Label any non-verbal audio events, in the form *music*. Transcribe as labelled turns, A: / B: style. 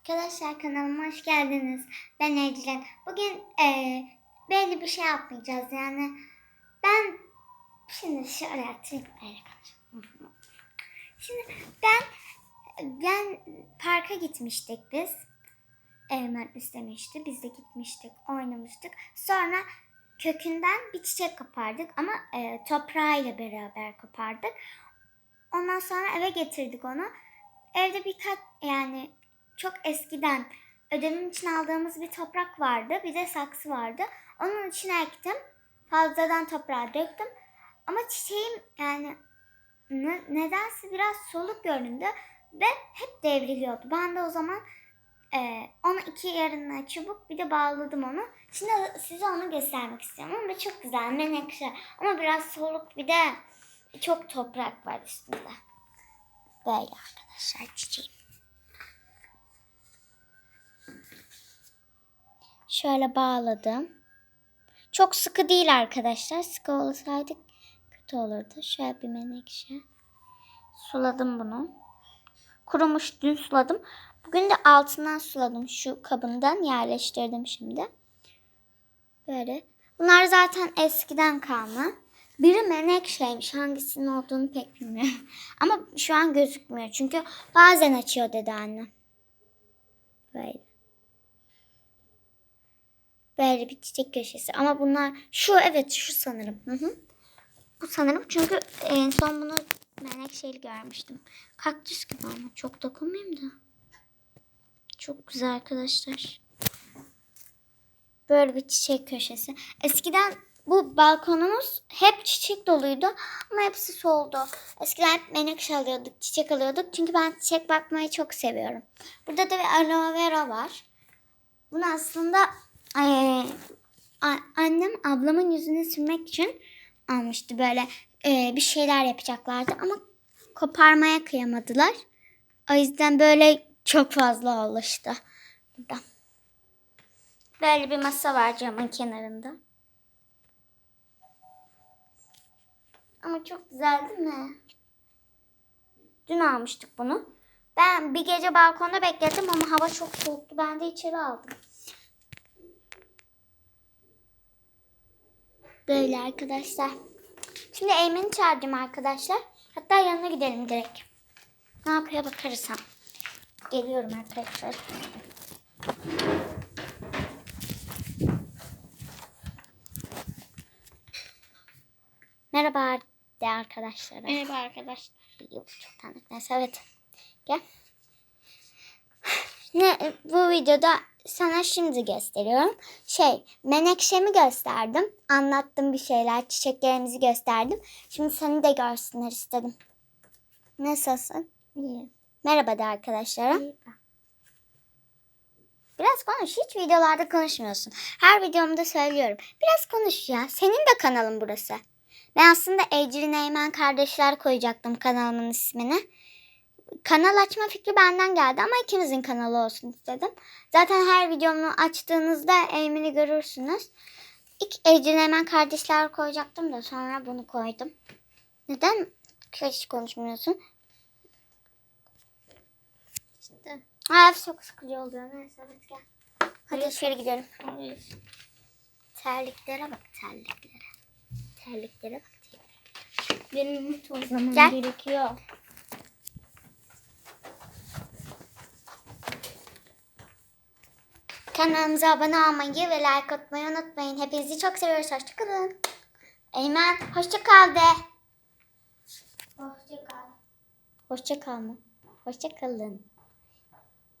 A: Arkadaşlar kanalıma hoş geldiniz. Ben Ecren. Bugün eee belli bir şey yapmayacağız yani. Ben şimdi şöyle atayım. Böyle. Şimdi ben ben parka gitmiştik biz. Eymen istemişti. Biz de gitmiştik, oynamıştık. Sonra kökünden bir çiçek kopardık ama eee toprağıyla beraber kopardık. Ondan sonra eve getirdik onu. Evde birkaç yani çok eskiden ödevim için aldığımız bir toprak vardı. Bir de saksı vardı. Onun içine ektim. Fazladan toprağa döktüm. Ama çiçeğim yani ne- nedense biraz soluk göründü ve hep devriliyordu. Ben de o zaman e, onu iki yarına çubuk bir de bağladım onu. Şimdi size onu göstermek istiyorum. Ama çok güzel menekşe. Ama biraz soluk bir de çok toprak var üstünde. Böyle arkadaşlar çiçeğim. Şöyle bağladım. Çok sıkı değil arkadaşlar. Sıkı olsaydı kötü olurdu. Şöyle bir menekşe. Suladım bunu. Kurumuş dün suladım. Bugün de altından suladım. Şu kabından yerleştirdim şimdi. Böyle. Bunlar zaten eskiden kalma. Biri menekşeymiş. Hangisinin olduğunu pek bilmiyorum. *laughs* Ama şu an gözükmüyor. Çünkü bazen açıyor dedi annem. Böyle. Böyle bir çiçek köşesi. Ama bunlar şu evet şu sanırım. Hı hı. Bu sanırım çünkü en son bunu menekşeli görmüştüm. Kaktüs gibi ama çok dokunmayayım da. Çok güzel arkadaşlar. Böyle bir çiçek köşesi. Eskiden bu balkonumuz hep çiçek doluydu ama hepsi soldu. Eskiden hep menekşe alıyorduk, çiçek alıyorduk. Çünkü ben çiçek bakmayı çok seviyorum. Burada da bir aloe vera var. Bunu aslında a- annem ablamın yüzüne sürmek için almıştı. Böyle eee, bir şeyler yapacaklardı ama koparmaya kıyamadılar. O yüzden böyle çok fazla oldu işte. Burada. Böyle bir masa var camın kenarında. Ama çok güzel değil mi? Dün almıştık bunu. Ben bir gece balkonda bekledim ama hava çok soğuktu. Ben de içeri aldım. Böyle arkadaşlar. Şimdi Eymen'i çağırdım arkadaşlar. Hatta yanına gidelim direkt. Ne yapıyor bakarız ha. Geliyorum arkadaşlar. Merhaba de arkadaşlara.
B: Merhaba arkadaşlar.
A: Yok, çok tanıdık. Neyse evet. Gel. Ne, bu videoda sana şimdi gösteriyorum. Şey, menekşemi gösterdim. Anlattım bir şeyler, çiçeklerimizi gösterdim. Şimdi seni de görsünler istedim. Nasılsın?
B: İyi.
A: Merhaba de arkadaşlara. Biraz konuş. Hiç videolarda konuşmuyorsun. Her videomda söylüyorum. Biraz konuş ya. Senin de kanalın burası. Ben aslında Ecrin Eymen kardeşler koyacaktım kanalımın ismini. Kanal açma fikri benden geldi ama ikinizin kanalı olsun istedim. Zaten her videomu açtığınızda Eymen'i görürsünüz. İlk Ecrin Eymen kardeşler koyacaktım da sonra bunu koydum. Neden hiç konuşmuyorsun?
B: İşte.
A: Ay çok sıkıcı oluyor. Neyse hadi gel. Hadi içeri gidelim. Terliklere bak terliklere. Terliklere bak.
B: Benim tozlamam
A: Gel.
B: gerekiyor.
A: Kanalımıza abone olmayı ve like atmayı unutmayın. Hepinizi çok seviyoruz. Hoşçakalın. Eymen hoşça kal de.
B: Hoşça kal.
A: Hoşça kal mı? Hoşça kalın.